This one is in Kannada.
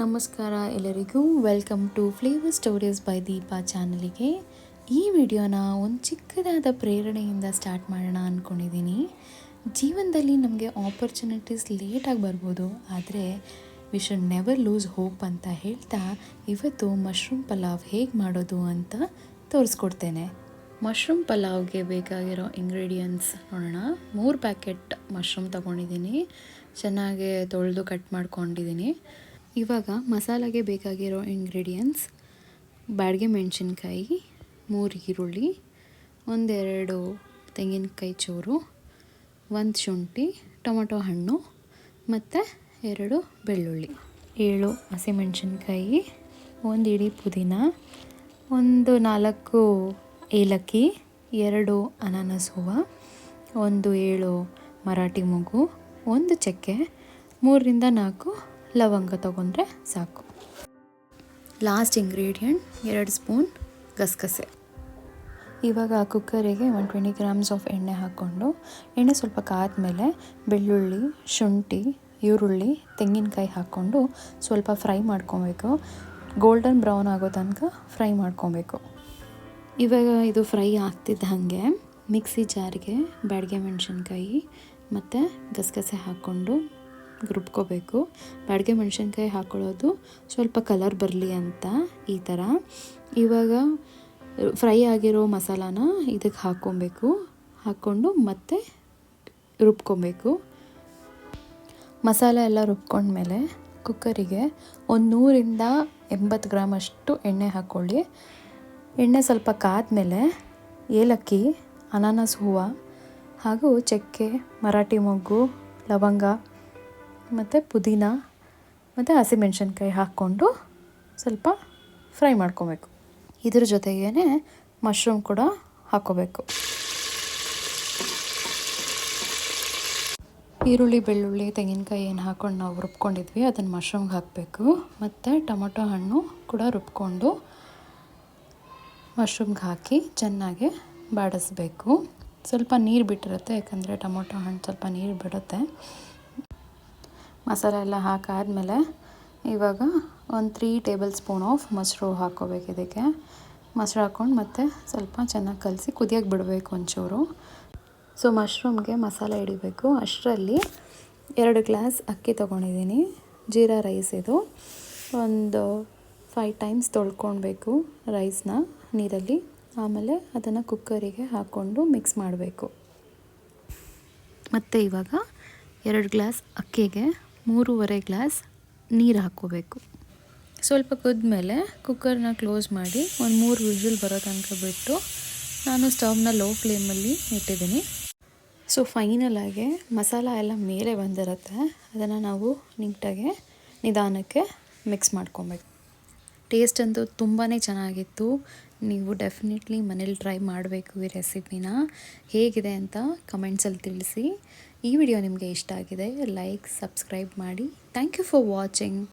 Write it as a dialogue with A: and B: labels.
A: ನಮಸ್ಕಾರ ಎಲ್ಲರಿಗೂ. Welcome to flavour stories by Deepa ಚಾನಲಿಗೆ ಈ ವಿಡಿಯೋನ ಒಂದು ಚಿಕ್ಕದಾದ ಪ್ರೇರಣೆಯಿಂದ ಸ್ಟಾರ್ಟ್ ಮಾಡೋಣ ಅಂದ್ಕೊಂಡಿದ್ದೀನಿ ಜೀವನದಲ್ಲಿ ನಮಗೆ ಆಪರ್ಚುನಿಟೀಸ್ ಲೇಟಾಗಿ ಬರ್ಬೋದು. ಆದರೆ we should never lose hope ಅಂತ ಹೇಳ್ತಾ ಇವತ್ತು ಮಶ್ರೂಮ್ ಪಲಾವ್ ಹೇಗೆ ಮಾಡೋದು ಅಂತ ತೋರಿಸ್ಕೊಡ್ತೇನೆ. ಮಶ್ರೂಮ್ ಪಲಾವ್ಗೆ ಬೇಕಾಗಿರೋ ಇಂಗ್ರೀಡಿಯೆಂಟ್ಸ್ ನೋಡೋಣ. ಮೂರು ಪ್ಯಾಕೆಟ್ ಮಶ್ರೂಮ್ ತೊಗೊಂಡಿದ್ದೀನಿ ಚೆನ್ನಾಗಿ ತೊಳೆದು ಕಟ್ ಮಾಡ್ಕೊಂಡಿದ್ದೀನಿ ಇವಾಗ ಮಸಾಲೆಗೆ ಬೇಕಾಗಿರೋ ಇಂಗ್ರೀಡಿಯೆಂಟ್ಸ್ ಬ್ಯಾಡಗೆ ಮೆಣಸಿನ್ಕಾಯಿ, ಮೂರು ಈರುಳ್ಳಿ, ಒಂದೆರಡು ತೆಂಗಿನಕಾಯಿ ಚೂರು, ಒಂದು ಶುಂಠಿ, ಟೊಮೊಟೊ ಹಣ್ಣು ಮತ್ತು ಎರಡು ಬೆಳ್ಳುಳ್ಳಿ. ಏಳು ಹಸಿಮೆಣಸಿನ್ಕಾಯಿ ಒಂದು ಇಡೀ ಪುದೀನ, ಒಂದು ನಾಲ್ಕು ಏಲಕ್ಕಿ, ಎರಡು ಅನಾನಸ್ ಹೂವು, ಒಂದು ಏಳು ಮರಾಠಿ ಮಗು, ಒಂದು ಚಕ್ಕೆ, ಮೂರರಿಂದ ನಾಲ್ಕು ಲವಂಗ ತೊಗೊಂಡ್ರೆ ಸಾಕು. ಲಾಸ್ಟ್ ಇಂಗ್ರೀಡಿಯೆಂಟ್ ಎರಡು ಸ್ಪೂನ್ ಗಸಗಸೆ. ಇವಾಗ ಕುಕ್ಕರಿಗೆ ಒನ್ ಟ್ವೆಂಟಿ ಗ್ರಾಮ್ಸ್ ಆಫ್ ಎಣ್ಣೆ ಹಾಕ್ಕೊಂಡು ಎಣ್ಣೆ ಸ್ವಲ್ಪ ಕಾದ್ಮೇಲೆ ಬೆಳ್ಳುಳ್ಳಿ ಶುಂಠಿ ಈರುಳ್ಳಿ ತೆಂಗಿನಕಾಯಿ ಹಾಕ್ಕೊಂಡು ಸ್ವಲ್ಪ ಫ್ರೈ ಮಾಡ್ಕೊಬೇಕು. ಗೋಲ್ಡನ್ ಬ್ರೌನ್ ಆಗೋ ತನಕ ಫ್ರೈ ಮಾಡ್ಕೊಬೇಕು. ಇವಾಗ ಇದು ಫ್ರೈ ಆಗ್ತಿದ್ದ ಹಾಗೆ ಮಿಕ್ಸಿ ಜಾರಿಗೆ ಬ್ಯಾಡಿಗೆ ಮೆಣಸಿನ್ಕಾಯಿ ಮತ್ತು ಗಸಗಸೆ ಹಾಕ್ಕೊಂಡು ರುಬ್ಕೋಬೇಕು. ಬಾಡಿಗೆ ಮೆಣಸಿನ್ಕಾಯಿ ಹಾಕ್ಕೊಳ್ಳೋದು ಸ್ವಲ್ಪ ಕಲರ್ ಬರಲಿ ಅಂತ ಈ ಥರ ಇವಾಗ ಫ್ರೈ ಆಗಿರೋ ಮಸಾಲಾನ ಇದಕ್ಕೆ ಹಾಕ್ಕೊಬೇಕು. ಹಾಕ್ಕೊಂಡು ಮತ್ತೆ ರುಬ್ಕೊಬೇಕು. ಮಸಾಲ ಎಲ್ಲ ರುಬ್ಕೊಂಡ್ಮೇಲೆ ಕುಕ್ಕರಿಗೆ ಒಂದು ನೂರಿಂದ ಎಂಬತ್ತು ಗ್ರಾಮ್ ಅಷ್ಟು ಎಣ್ಣೆ ಹಾಕ್ಕೊಳ್ಳಿ ಎಣ್ಣೆ ಸ್ವಲ್ಪ ಕಾದ್ಮೇಲೆ ಏಲಕ್ಕಿ, ಅನಾನಸ್, ಹೂವು ಹಾಗೂ ಚಕ್ಕೆ, ಮರಾಠಿ ಮೊಗ್ಗು, ಲವಂಗ ಮತ್ತು ಪುದೀನ, ಮತ್ತು ಹಸಿಮೆಣ್ಸಿನ್ಕಾಯಿ ಹಾಕ್ಕೊಂಡು ಸ್ವಲ್ಪ ಫ್ರೈ ಮಾಡ್ಕೋಬೇಕು. ಇದ್ರ ಜೊತೆಗೇ ಮಶ್ರೂಮ್ ಕೂಡ ಹಾಕ್ಕೋಬೇಕು. ಈರುಳ್ಳಿ, ಬೆಳ್ಳುಳ್ಳಿ, ತೆಂಗಿನಕಾಯಿ ಏನು ಹಾಕ್ಕೊಂಡು ನಾವು ರುಬ್ಕೊಂಡಿದ್ವಿ, ಅದನ್ನು ಮಶ್ರೂಮ್ಗೆ ಹಾಕಬೇಕು. ಮತ್ತು ಟೊಮೊಟೊ ಹಣ್ಣು ಕೂಡ ರುಬ್ಕೊಂಡು ಮಶ್ರೂಮ್ಗೆ ಹಾಕಿ ಚೆನ್ನಾಗಿ ಬಾಡಿಸ್ಬೇಕು. ಸ್ವಲ್ಪ ನೀರು ಬಿಟ್ಟಿರುತ್ತೆ, ಯಾಕಂದರೆ ಟೊಮೊಟೊ ಹಣ್ಣು ಸ್ವಲ್ಪ ನೀರು ಬಿಡುತ್ತೆ. ಮಸಾಲೆ ಎಲ್ಲ ಹಾಕಾದಮೇಲೆ ಇವಾಗ ಒಂದು ತ್ರೀ ಟೇಬಲ್ ಸ್ಪೂನ್ ಆಫ್ ಮೊಸರು ಹಾಕ್ಕೋಬೇಕು ಇದಕ್ಕೆ. ಮೊಸರು ಹಾಕ್ಕೊಂಡು ಮತ್ತೆ ಸ್ವಲ್ಪ ಚೆನ್ನಾಗಿ ಕಲಸಿ ಕುದಿಯೋಕೆ ಬಿಡಬೇಕು ಒಂಚೂರು. ಸೊ ಮಶ್ರೂಮ್ಗೆ ಮಸಾಲೆ ಹಿಡಿಬೇಕು. ಅಷ್ಟರಲ್ಲಿ ಎರಡು ಗ್ಲಾಸ್ ಅಕ್ಕಿ ತೊಗೊಂಡಿದ್ದೀನಿ. ಜೀರಾ ರೈಸ್ ಇದು. ಒಂದು ಫೈವ್ ಟೈಮ್ಸ್ ತೊಳ್ಕೊಳ್ಬೇಕು ರೈಸ್ನ ನೀರಲ್ಲಿ. ಆಮೇಲೆ ಅದನ್ನು ಕುಕ್ಕರಿಗೆ ಹಾಕ್ಕೊಂಡು ಮಿಕ್ಸ್ ಮಾಡಬೇಕು. ಮತ್ತು ಇವಾಗ ಎರಡು ಗ್ಲಾಸ್ ಅಕ್ಕಿಗೆ ಮೂರುವರೆ ಗ್ಲಾಸ್ ನೀರು ಹಾಕ್ಕೋಬೇಕು. ಸ್ವಲ್ಪ ಕುದ್ಮೇಲೆ ಕುಕ್ಕರ್ನ ಕ್ಲೋಸ್ ಮಾಡಿ ಒಂದು ಮೂರು ವಿಷಲ್ ಬರೋ ತನಕ ಬಿಟ್ಟು ನಾನು ಸ್ಟವ್ನ ಲೋ ಫ್ಲೇಮಲ್ಲಿ ಇಟ್ಟಿದ್ದೀನಿ. ಸೊ ಫೈನಲಾಗಿ ಮಸಾಲ ಎಲ್ಲ ಮೇಲೆ ಬಂದಿರುತ್ತೆ. ಅದನ್ನು ನಾವು ನೀಟಾಗಿ ನಿಧಾನಕ್ಕೆ ಮಿಕ್ಸ್ ಮಾಡ್ಕೊಬೇಕು. ಟೇಸ್ಟ್ ಅಂತೂ ತುಂಬಾ ಚೆನ್ನಾಗಿತ್ತು. ನೀವು ಡೆಫಿನೆಟ್ಲಿ ಮನೇಲಿ ಟ್ರೈ ಮಾಡಬೇಕು ಈ ರೆಸಿಪಿನ. ಹೇಗಿದೆ ಅಂತ ಕಮೆಂಟ್ಸಲ್ಲಿ ತಿಳಿಸಿ. ಈ ವಿಡಿಯೋ ನಿಮಗೆ ಇಷ್ಟ ಆಗಿದೆ, ಲೈಕ್, ಸಬ್ಸ್ಕ್ರೈಬ್ ಮಾಡಿ. Thank you for watching.